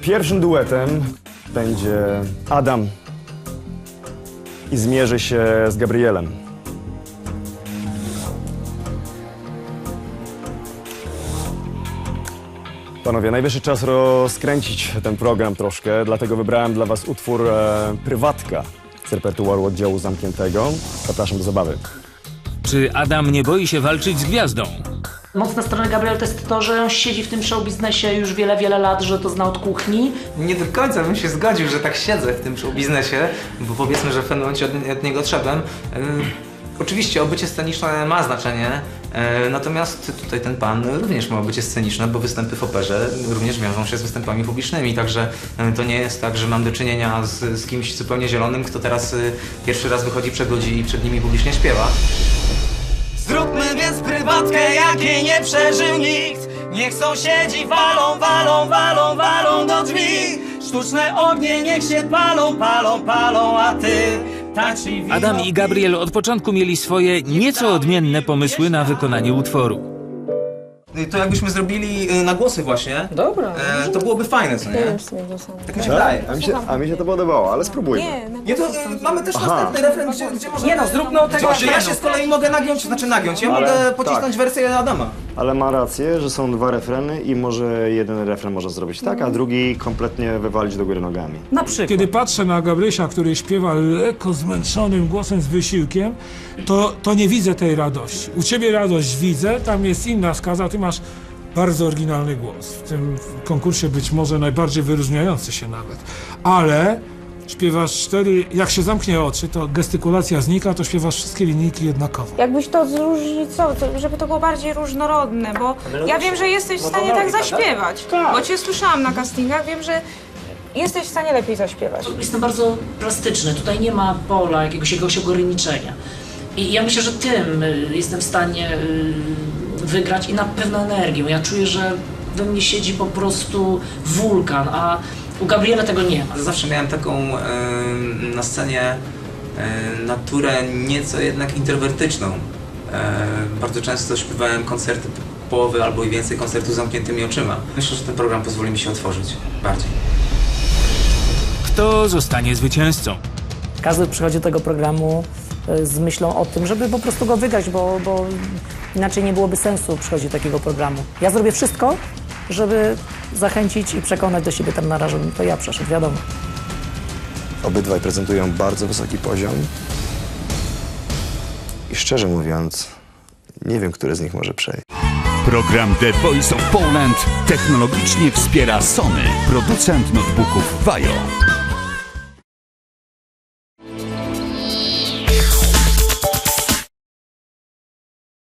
Pierwszym duetem będzie Adam i zmierzy się z Gabrielem. Panowie, najwyższy czas rozkręcić ten program troszkę, dlatego wybrałem dla was utwór e, Prywatka z repertuaru oddziału zamkniętego. Zapraszam do zabawy. Czy Adam nie boi się walczyć z gwiazdą? Mocna strona Gabriel to jest to, że on siedzi w tym show biznesie już wiele, wiele lat, że to zna od kuchni. Nie do końca bym się zgodził, że tak siedzę w tym show biznesie, bo powiedzmy, że w pewnym momencie od, od niego odszedłem. Yy, oczywiście obycie sceniczne ma znaczenie, yy, natomiast tutaj ten pan również ma obycie sceniczne, bo występy w operze również wiążą się z występami publicznymi, także yy, to nie jest tak, że mam do czynienia z, z kimś zupełnie zielonym, kto teraz yy, pierwszy raz wychodzi przed ludzi i przed nimi publicznie śpiewa. Zróbmy prywatkę, jakiej nie przeżył nikt Niech sąsiedzi walą, walą, walą, walą do drzwi Sztuczne ognie niech się palą, palą, palą, a ty Adam i Gabriel od początku mieli swoje nieco odmienne pomysły na wykonanie utworu. Yy, To jakbyśmy zrobili yy, na głosy właśnie, Dobra. yy, to byłoby fajne, co nie? Tak mi się wydaje. A mi się, a mi się to podobało, ale spróbujmy. Nie, to y, mamy też następny refren, gdzie, gdzie możemy... Nie no, zróbmy od tego Gdzie ja się z kolei mogę nagiąć, znaczy nagiąć, ja Ale mogę pocisnąć wersję Adama. Ale ma rację, że są dwa refreny i może jeden refren może zrobić tak, a drugi kompletnie wywalić do góry nogami. Na przykład. Kiedy patrzę na Gabrysia, który śpiewa lekko zmęczonym głosem z wysiłkiem, to, to nie widzę tej radości. U ciebie radość widzę, tam jest inna skaza, ty masz bardzo oryginalny głos. W tym konkursie być może najbardziej wyróżniający się nawet. Ale śpiewasz cztery, jak się zamknie oczy, to gestykulacja znika, to śpiewasz wszystkie linijki jednakowo. Jakbyś to zróżnicował, to- żeby to było bardziej różnorodne, bo ja wiem, że jesteś w stanie tak zaśpiewać, bo cię słyszałam na castingach, wiem, że jesteś w stanie lepiej zaśpiewać. Jestem bardzo plastyczny, tutaj nie ma pola jakiegoś, jakiegoś ograniczenia. I ja myślę, że tym y, jestem w stanie y, wygrać i na pewno energią. Ja czuję, że we mnie siedzi po prostu wulkan, a u Gabriela tego nie ma. Zawsze miałem taką na scenie naturę nieco jednak introwertyczną. Bardzo często śpiewałem koncerty połowy albo i więcej koncertów z zamkniętymi oczyma. Myślę, że ten program pozwoli mi się otworzyć bardziej. Kto zostanie zwycięzcą? Każdy przychodzi do tego programu e, z myślą o tym, żeby po prostu go wygrać, bo, bo inaczej nie byłoby sensu przychodzić do takiego programu. Ja zrobię wszystko, żeby zachęcić i przekonać do siebie tam na żebym to ja przeszedł, wiadomo. Obydwaj prezentują bardzo wysoki poziom. I szczerze mówiąc, nie wiem, który z nich może przejść. Program The Voice of Poland technologicznie wspiera Sony, producent notebooków Vajo.